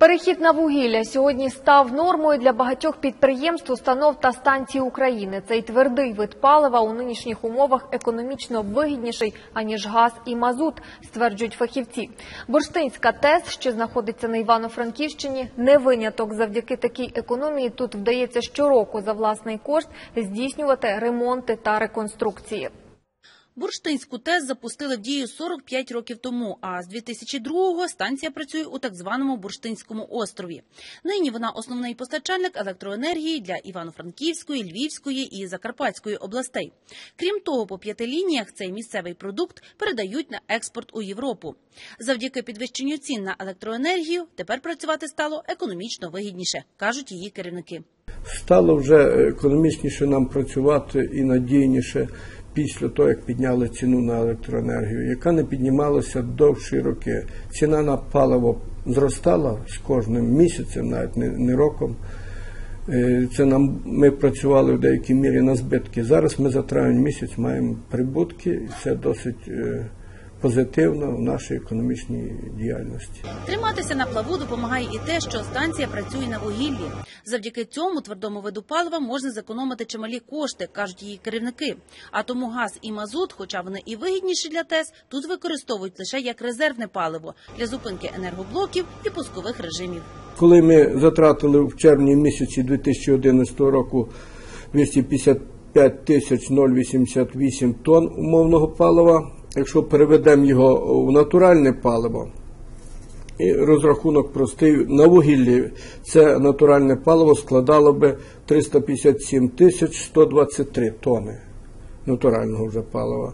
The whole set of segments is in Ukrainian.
Перехід на вугілля сьогодні став нормою для багатьох підприємств, установ та станцій України. Цей твердий вид палива у нинішніх умовах економічно вигідніший аніж газ і мазут, стверджують фахівці. Бурштинська ТЕС, що знаходиться на Івано-Франківщині, не виняток. Завдяки такій економії тут вдається щороку за власний кошт здійснювати ремонти та реконструкції. Бурштинську ТЕС запустили в дію 45 років тому, а з 2002-го станція працює у так званому Бурштинському острові. Нині вона основний постачальник електроенергії для Івано-Франківської, Львівської і Закарпатської областей. Крім того, по п'яти лініях цей місцевий продукт передають на експорт у Європу. Завдяки підвищенню цін на електроенергію тепер працювати стало економічно вигідніше, кажуть її керівники. Стало вже економічніше нам працювати і надійніше після того, як підняли ціну на електроенергію, яка не піднімалася довші роки. Ціна на паливо зростала з кожним місяцем, навіть не, не роком. Е, Це нам ми працювали в деякій мірі на збитки. Зараз ми за травень місяць маємо прибутки, і це досить е, позитивно в нашій економічній діяльності. Триматися на плаву допомагає і те, що станція працює на вугіллі. Завдяки цьому твердому виду палива можна зекономити чималі кошти, кажуть її керівники. А тому газ і мазут, хоча вони і вигідніші для ТЕС, тут використовують лише як резервне паливо для зупинки енергоблоків і пускових режимів. Коли ми затратили в червні місяці 2011 року 255 тисяч 088 тонн умовного палива, якщо переведемо його в натуральне паливо, і розрахунок простий на вугіллі, це натуральне паливо складало би 357 тисяч 123 тонни натурального вже палива.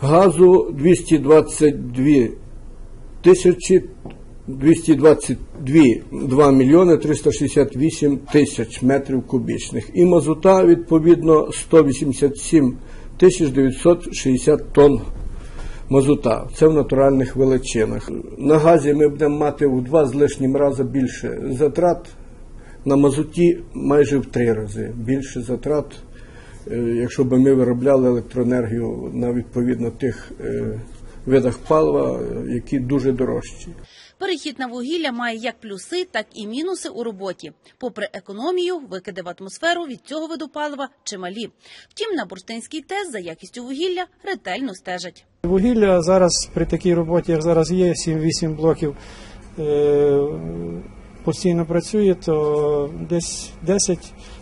Газу 222 тисячі 222 2 мільйони 368 тисяч метрів кубічних. І мазута, відповідно, 187 тисяч 960 тонн мазута. Це в натуральних величинах. На газі ми будемо мати в два з лишнім рази більше затрат. На мазуті майже в три рази більше затрат, е, якщо б ми виробляли електроенергію на відповідно тих е, видах палива, е, які дуже дорожчі. Перехід на вугілля має як плюси, так і мінуси у роботі. Попри економію, викиди в атмосферу від цього виду палива чималі. Втім, на бурштинський ТЕС за якістю вугілля ретельно стежать. Вугілля зараз при такій роботі, як зараз є, 7-8 блоків е, постійно працює, то десь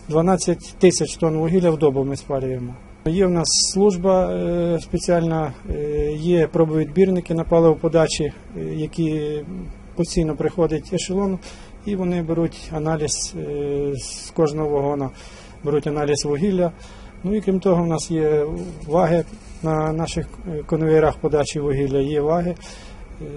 10-12 тисяч тонн вугілля в добу ми спалюємо. Є в нас служба е, спеціальна, е, є пробовідбірники на паливоподачі, е, які постійно приходять ешелон, і вони беруть аналіз з кожного вагона, беруть аналіз вугілля. Ну і крім того, в нас є ваги на наших конвейерах подачі вугілля, є ваги,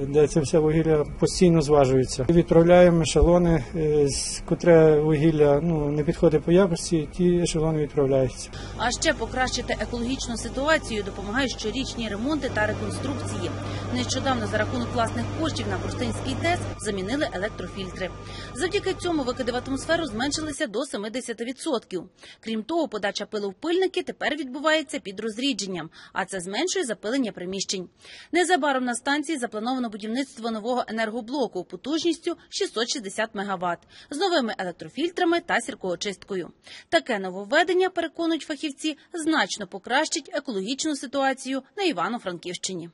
де це все вугілля постійно зважується. Відправляємо ешелони, е, з котре вугілля ну, не підходить по якості, ті ешелони відправляються. А ще покращити екологічну ситуацію допомагають щорічні ремонти та реконструкції. Нещодавно за рахунок власних коштів на Бурштинський ТЕС замінили електрофільтри. Завдяки цьому викиди в атмосферу зменшилися до 70%. Крім того, подача пилу в пильники тепер відбувається під розрідженням, а це зменшує запилення приміщень. Незабаром на станції заплановано будівництво нового енергоблоку потужністю 660 МВт з новими електрофільтрами та сіркоочисткою. Таке нововведення, переконують фахівці, значно покращить екологічну ситуацію на Івано-Франківщині.